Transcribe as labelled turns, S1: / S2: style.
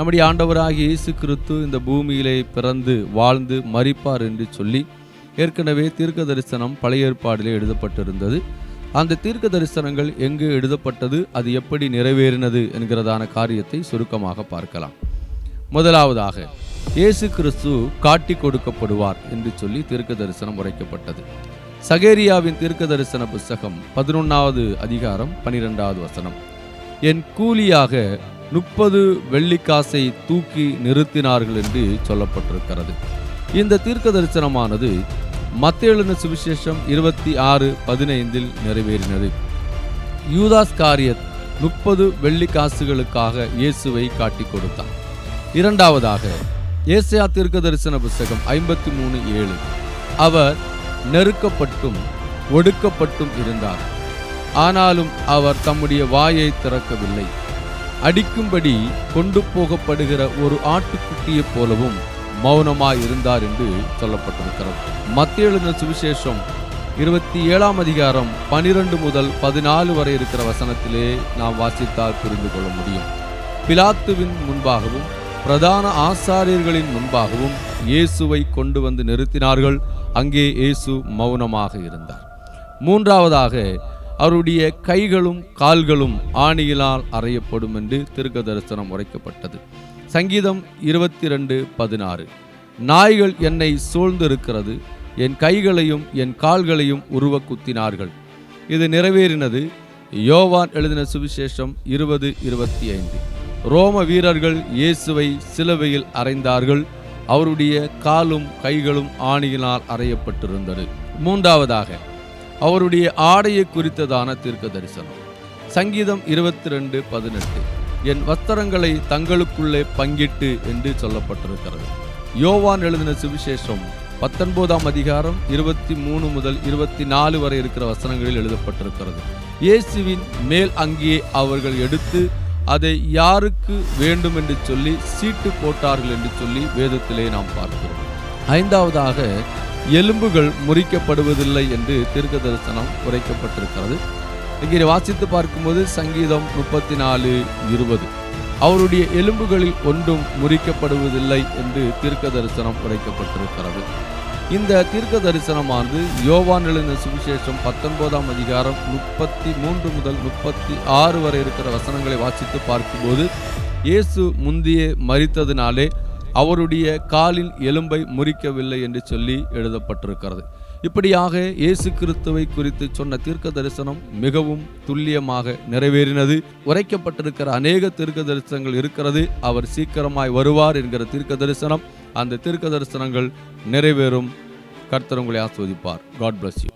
S1: நம்முடைய ஆண்டவராக இயேசு கிறிஸ்து இந்த பூமியிலே பிறந்து வாழ்ந்து மறிப்பார் என்று சொல்லி ஏற்கனவே தீர்க்க தரிசனம் பழைய ஏற்பாடிலே எழுதப்பட்டிருந்தது. அந்த தீர்க்க தரிசனங்கள் எங்கு எழுதப்பட்டது? அது எப்படி நிறைவேறினது என்கிறதான காரியத்தை சுருக்கமாக பார்க்கலாம். முதலாவதாக இயேசு கிறிஸ்து காட்டி கொடுக்கப்படுவார் என்று சொல்லி தீர்க்க தரிசனம் உரைக்கப்பட்டது. சகேரியாவின் தீர்க்க தரிசன புஸ்தகம் பதினொன்றாவது அதிகாரம் பனிரெண்டாவது வசனம். என் கூலியாக முப்பது வெள்ளிக்காசை தூக்கி நிறுத்தினார்கள் என்று சொல்லப்பட்டிருக்கிறது. இந்த தீர்க்க தரிசனமானது மத்தேழுன சுவிசேஷம் இருபத்தி ஆறு பதினைந்தில் நிறைவேறினது. யூதாஸ் காரியத் முப்பது வெள்ளிக்காசுகளுக்காக இயேசுவை காட்டிக் கொடுத்தார் இரண்டாவதாக ஏசியா தீர்க்க தரிசன புஸ்தகம் ஐம்பத்தி மூணு ஏழு. அவர் நெருக்கப்பட்டும் ஒடுக்கப்பட்டும் இருந்தார். ஆனாலும் அவர் தம்முடைய வாயை திறக்கவில்லை. அடிக்கும்படி கொண்டு போகப்படுகிற ஒரு ஆட்டுக்குட்டியைப் போலவும் மௌனமாய் இருந்தார் என்று சொல்லப்பட்டிருக்கிறது. மத்திய சுவிசேஷம் இருபத்தி ஏழாம் அதிகாரம் பனிரெண்டு முதல் பதினாலு வரை இருக்கிற வசனத்திலே நாம் வாசித்தால் புரிந்து கொள்ள முடியும். பிலாத்துவின் முன்பாகவும் பிரதான ஆசாரியர்களின் முன்பாகவும் இயேசுவை கொண்டு வந்து நிறுத்தினார்கள். அங்கே இயேசு மௌனமாக இருந்தார். மூன்றாவதாக அவருடைய கைகளும் கால்களும் ஆணியினால் அறையப்படும் என்று திருக்க தரிசனம் உரைக்கப்பட்டது. சங்கீதம் இருபத்தி ரெண்டு பதினாறு. நாய்கள் என்னை சூழ்ந்திருக்கிறது. என் கைகளையும் என் கால்களையும் உருவ குத்தினார்கள் இது நிறைவேறினது யோவான் எழுதின சுவிசேஷம் இருபது இருபத்தி ஐந்து ரோம வீரர்கள் இயேசுவை சிலுவையில் அறைந்தார்கள். அவருடைய காலும் கைகளும் ஆணியினால் அறையப்பட்டிருந்தது. மூன்றாவதாக அவருடைய ஆடையை குறித்ததான தீர்க்க தரிசனம். சங்கீதம் இருபத்தி ரெண்டு பதினெட்டு. என் வஸ்திரங்களை தங்களுக்குள்ளே பங்கிட்டு என்று சொல்லப்பட்டிருக்கிறது. யோவான் எழுதின சுவிசேஷம் பத்தொன்பதாம் அதிகாரம் இருபத்தி மூணு முதல் இருபத்தி நாலு வரை இருக்கிற வசனங்களில் எழுதப்பட்டிருக்கிறது. இயேசுவின் மேல் அங்கே அவர்கள் எடுத்து அதை யாருக்கு வேண்டும் என்று சொல்லி சீட்டு போட்டார்கள் என்று சொல்லி வேதத்திலே நாம் பார்க்கிறோம். ஐந்தாவதாக எலும்புகள் முறிக்கப்படுவதில்லை என்று தீர்க்க தரிசனம் உரைக்கப்பட்டிருக்கிறது இங்கே வாசித்து பார்க்கும்போது சங்கீதம் முப்பத்தி நாலு இருபது. அவருடைய எலும்புகளில் ஒன்றும் முறிக்கப்படுவதில்லை என்று தீர்க்க தரிசனம் உரைக்கப்பட்டிருக்கிறது இந்த தீர்க்க தரிசனமானது யோவான் எழுந்த சுவிசேஷம் பத்தொன்பதாம் அதிகாரம் முப்பத்தி மூன்று முதல் முப்பத்தி ஆறு வரை இருக்கிற வசனங்களை வாசித்து பார்க்கும்போது இயேசு முந்தியே மறித்ததினாலே அவருடைய காலின் எலும்பை முறிக்கவில்லை என்று சொல்லி எழுதப்பட்டிருக்கிறது. இப்படியாக இயேசு கிறிஸ்துவை குறித்து சொன்ன தீர்க்க தரிசனம் மிகவும் துல்லியமாக நிறைவேறினது. உரைக்கப்பட்டிருக்கிற அநேக தீர்க்க தரிசனங்கள் இருக்கிறது. அவர் சீக்கிரமாய் வருவார் என்கிற தீர்க்க தரிசனம் அந்த தீர்க்க தரிசனங்கள் நிறைவேறும். கர்த்தர் உங்களை ஆஸ்வதிப்பார். God bless you